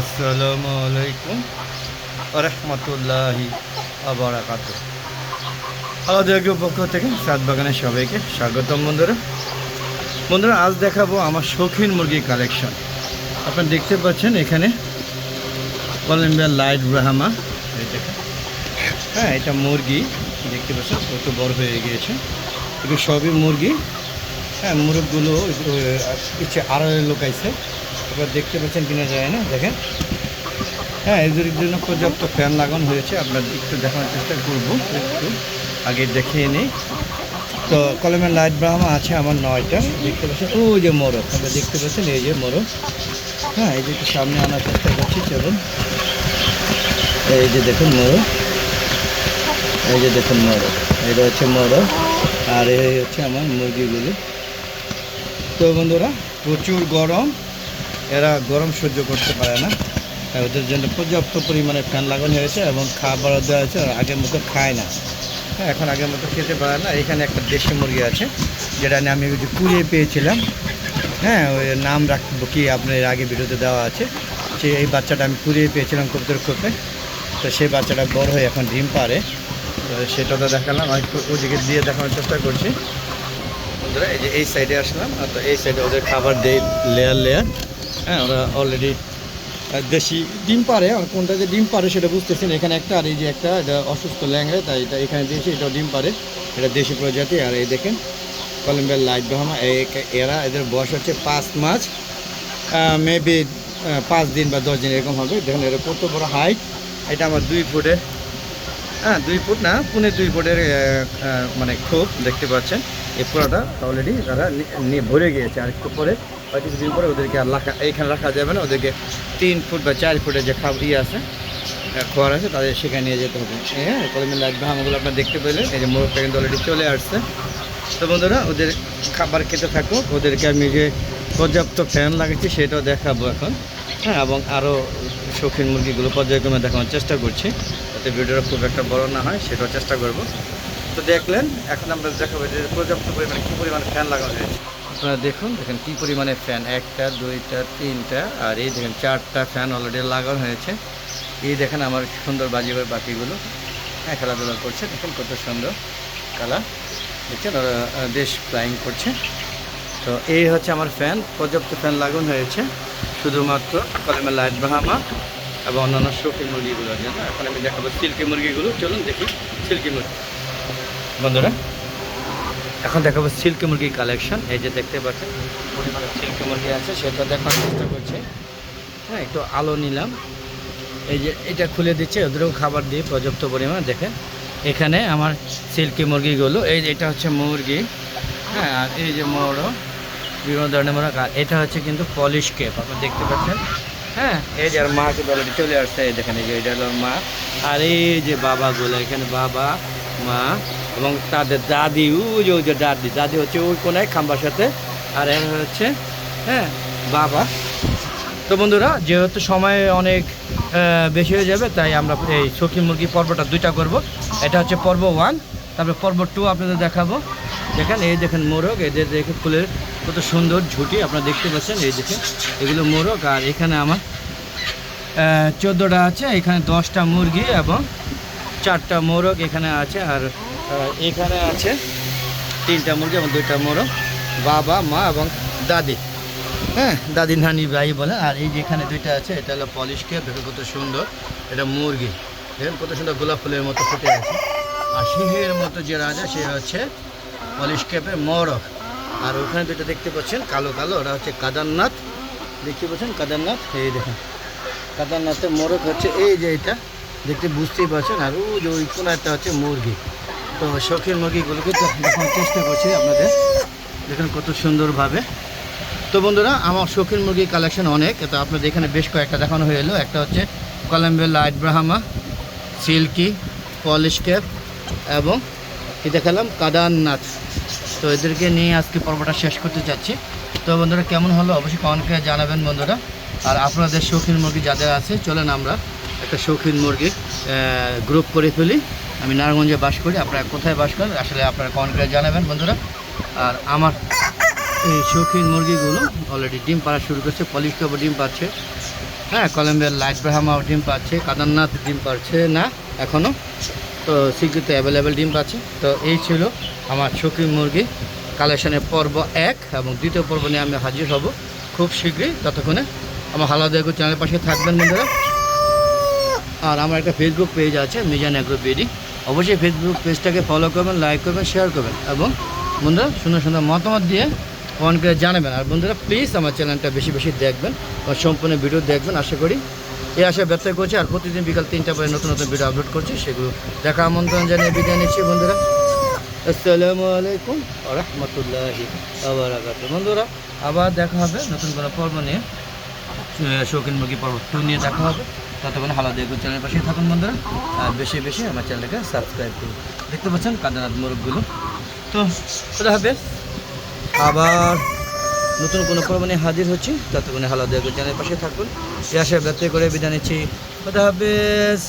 আসসালামু আলাইকুম রহমতুল্লাহি আবরাকাত আলাদা পক্ষ থেকে সাত বাগানের সবাইকে স্বাগতম বন্ধুরা। বন্ধুরা, আজ দেখাবো আমার শৌখিন মুরগি কালেকশন। আপনারা দেখতে পাচ্ছেন এখানে কলম্বিয়ার লাইট ব্রাহামা। হ্যাঁ এটা মুরগি। দেখতে পাচ্ছেন কত বড় হয়ে গিয়েছে। এগুলো সবই মুরগি। হ্যাঁ মুরগগুলো কিছু আড়ালে লোকাইছে এবার দেখতে পাচ্ছেন কিনা যায় না, দেখেন। হ্যাঁ এদের জন্য পর্যাপ্ত ফ্যান লাগানো হয়েছে। আপনার একটু দেখানোর চেষ্টা করব, একটু আগে দেখিয়ে নিই তো, কলমের লাইট ব্রাহ্মা আছে আমার নয়টা। দেখতে পাচ্ছেন ও যে মোরগ, আপনারা দেখতে পাচ্ছেন, এই যে মোরগ। হ্যাঁ এই যে একটু সামনে আনার চেষ্টা করছি, চলুন। এই যে দেখুন মোরগ। এই যে দেখুন মোরগ, এটা হচ্ছে মোরগ, আর এই হচ্ছে আমার মুরগিগুলি। তো বন্ধুরা, প্রচুর গরম। এরা গরম সহ্য করতে পারে না। ওদের জন্য পর্যাপ্ত পরিমাণে ফ্যান লাগানো হয়েছে এবং খাবার দেওয়া হয়েছে আগের মতো খায় না। হ্যাঁ এখন আগের মতো খেতে পারে না। এখানে একটা দেশি মুরগি আছে, যেটা নিয়ে আমি যে কুড়িয়ে পেয়েছিলাম। হ্যাঁ ওই নাম রাখব কি আপনার আগে ভিডিওতে দেওয়া আছে। সে এই বাচ্চাটা আমি কুড়িয়ে পেয়েছিলাম কবুতর খোপে তো সেই বাচ্চাটা বড় হয়ে এখন ডিম পারে তো সেটা তো দেখালাম আমি ওদিকে দিয়ে দেখানোর চেষ্টা করছি। বন্ধুরা, এই যে এই সাইডে আসলাম তো এই সাইডে ওদের খাবার দেয় লেয়ার লেয়ার হ্যাঁ ওরা অলরেডি দেশি ডিম পারে আর কোনটা যে ডিম পারে সেটা বুঝতেছেন এখানে একটা আর এই যে একটা, এটা অসুস্থ ল্যাংড়া, তাই এটা এখানে দিয়েছি, এটাও ডিম পারে এটা দেশি প্রজাতি, আর এই দেখেন, কলম্বিয়ার লাইট ব্রাহ্মা এরা, এদের বয়স হচ্ছে পাঁচ মাস মেবি পাঁচ দিন বা দশ দিন এরকম হবে। দেখেন এরা কত বড় হাইট এটা আমার দুই ফুটের হ্যাঁ দুই ফুট না, পুনে দুই ফুটের মানে খুব দেখতে পাচ্ছেন। এই পুরোটা অলরেডি তারা ভরে গিয়েছে। আর একটু পরে কিছুদিন পরে ওদেরকে আর রাখা এইখানে রাখা যাবে না। ওদেরকে তিন ফুট বা চার ফুটের যে খাবার ইয়ে আছে খোয়ার আছে, তাদের সেখানে নিয়ে যেতে হবে। হ্যাঁ কলমে লাগবে আমাগুলো আপনার দেখতে পেলেন। এই যে মোরগটা কিন্তু অলরেডি চলে আসছে। তো বন্ধুরা, ওদের খাবার খেতে থাকুক ওদেরকে আমি যে পর্যাপ্ত ফ্যান লাগাচ্ছি সেটাও দেখাবো এখন। হ্যাঁ এবং আরও শৌখিন মুরগিগুলো পর্যায়ক্রমে দেখানোর চেষ্টা করছি। যাতে ভিডিওটা খুব একটা বড় না হয়, সেটাও চেষ্টা করব। তো দেখলেন, এখন আমরা দেখাবো যে পর্যাপ্ত পরিমাণে কী পরিমাণে ফ্যান লাগানো হয়েছে। আপনারা দেখুন, দেখেন কী পরিমাণে ফ্যান একটা, দুইটা, তিনটা, আর এই দেখেন চারটা ফ্যান অলরেডি লাগানো হয়েছে। এই দেখেন আমার সুন্দর বাজিবার পাখিগুলো হ্যাঁ খেলাধুলা করছে। দেখেন কত সুন্দর খেলা দেখছেন, ওরা দেশ ফ্লাইং করছে। তো এই হচ্ছে আমার ফ্যান পর্যাপ্ত ফ্যান লাগানো হয়েছে। শুধুমাত্র কলমের লাইট বাহামা এবং অন্যান্য শৌখিন মুরগিগুলোর জন্য। এখন আমি দেখাবো সিল্কি মুরগিগুলো। চলুন দেখি সিল্কি মুরগি। বন্ধুরা এখন দেখাবো সিল্কি মুরগি কালেকশন এই যে দেখতে পাচ্ছেন সিল্কি মুরগি আছে, সেটা দেখার চেষ্টা করছে। হ্যাঁ একটু আলো নিলাম। এই যে এটা খুলে দিচ্ছে ওদেরও খাবার দিয়ে পর্যাপ্ত পরিমাণে, দেখেন। এখানে আমার সিল্কি মুরগিগুলো, এই এটা হচ্ছে মুরগি। হ্যাঁ আর এই যে মোরগ, বিভিন্ন ধরনের আর এটা হচ্ছে কিন্তু পলিশ কেপ আপনি দেখতে পাচ্ছেন? হ্যাঁ এই যে আর মা চলে আসছে দেখেন, এই যে এটা হলো মা আর এই যে বাবাগুলো, এখানে বাবা মা, এবং তাদের দাদি, ওই যে দাদি দাদি হচ্ছে ওই কোনায় খাম্বার সাথে, আর হচ্ছে হ্যাঁ বাবা। তো বন্ধুরা, যেহেতু সময় অনেক বেশি হয়ে যাবে, তাই আমরা এই সখী মুরগি পর্বটা দুইটা করব। এটা হচ্ছে পর্ব ওয়ান তারপরে পর্ব টু আপনাদের দেখাবো। দেখেন, এই দেখেন মোরগ, এদের দেখে ফুলের কত সুন্দর ঝুঁটি, আপনারা দেখতে পাচ্ছেন, এই দেখেন, এগুলো মোরগ, আর এখানে আমার চোদ্দোটা আছে, এখানে দশটা মুরগি এবং চারটা মোরগ এখানে আছে আর এখানে আছে তিনটা মুরগি এবং দুইটা মোরগ, বাবা, মা এবং দাদি। হ্যাঁ দাদি, নানি, ভাই বলে। আর এই যেখানে দুইটা আছে, এটা হলো পলিশ কেপ দেখো কত সুন্দর। এটা মুরগি। দেখেন কত সুন্দর গোলাপ ফুলের মতো ফুটে আছে। আর সিংহের মতো যে রাজা, সে হচ্ছে পলিশ কেপের মরক আর ওখানে দুটো দেখতে পাচ্ছেন, কালো কালো। ওরা হচ্ছে কাদারনাথ। দেখতে পাচ্ছেন, কাদারনাথ। এই দেখেন, কাদারনাথের মোরক হচ্ছে এই যে এটা। দেখতে বুঝতেই পারছেন, আর ওই যে ওই কোনাটা হচ্ছে মুরগি। তো শৌখিন মুরগিগুলোকে দেখানোর চেষ্টা করছি আপনাদের, দেখেন কত সুন্দরভাবে। তো বন্ধুরা, আমার শৌখিন মুরগির কালেকশন অনেক। তো আপনাদের এখানে বেশ কয়েকটা দেখানো হয়ে এলো। একটা হচ্ছে Columbia light Brahma silky polish cap এবং কি দেখালাম? কাদারনাথ তো এদেরকে নিয়ে আজকে পর্বটা শেষ করতে চাচ্ছি তো বন্ধুরা, কেমন হলো? অবশ্যই কমেন্ট করে জানাবেন বন্ধুরা। আর আপনাদের শৌখিন মুরগি যাদের আছে, চলেন আমরা একটা শৌখিন মুরগি গ্রুপ করে ফেলি। আমি নারায়ণগঞ্জে বাস করি, আপনারা কোথায় বাস করেন? আসলে আপনারা কমেন্ট জানাবেন, বন্ধুরা। আর আমার এই শৌখিন মুরগিগুলো অলরেডি ডিম পাড়া শুরু করছে, পলিশ কাপড় ডিম পাচ্ছে হ্যাঁ কলম্বিয়ার লাইট ব্রাহামাও ডিম পাচ্ছে কাদারনাথ ডিম পাচ্ছে না এখনও তো শীঘ্রই অ্যাভেলেবেল ডিম পাচ্ছে। তো এই ছিল আমার শৌখিন মুরগি। কালেকশনের পর্ব এক এবং দ্বিতীয় পর্ব নিয়ে আমি হাজির হব। খুব শীঘ্রই, ততক্ষণে আমার হালাদা চ্যানেলের পাশে থাকবেন, বন্ধুরা। আর আমার একটা ফেসবুক পেজ আছে, মিজান অ্যাগ্রো বিডি অবশ্যই ফেসবুক পেজটাকে ফলো করবেন লাইক করবেন শেয়ার করবেন। এবং বন্ধুরা, সুন্দর সুন্দর মতামত দিয়ে ফোন করে জানাবেন। আর বন্ধুরা প্লিজ আমার চ্যানেলটা বেশি বেশি দেখবেন আর সম্পূর্ণ ভিডিও দেখবেন, আশা করি এই আশা ব্যবসা করছি। আর প্রতিদিন বিকাল তিনটা পরে নতুন নতুন ভিডিও আপলোড করছি, সেগুলো দেখা আমন্ত্রণ জানিয়ে বিদায় নিচ্ছি বন্ধুরা। আসসালামু আলাইকুম রহমতুল্লাহি বন্ধুরা, আবার দেখা হবে নতুন কোনো পর্ব নিয়ে শৌখিন মুরগি পর্ব নিয়ে দেখা হবে। ততক্ষণ হালা দেখুন চ্যানেলের পাশে থাকুন বন্ধুরা। আর বেশি বেশি আমার চ্যানেলকে সাবস্ক্রাইব করুন। দেখতে পাচ্ছেন কাদানাথ মোরগগুলো। তো খোদা হবে। আবার নতুন কোনো নিয়ে হাজির হচ্ছি। ততক্ষণে হালা দেখুন চ্যানেলের পাশে থাকুন। এই আশা ব্যক্ত করে বিদায় নিচ্ছি। খোদা হাফেজ।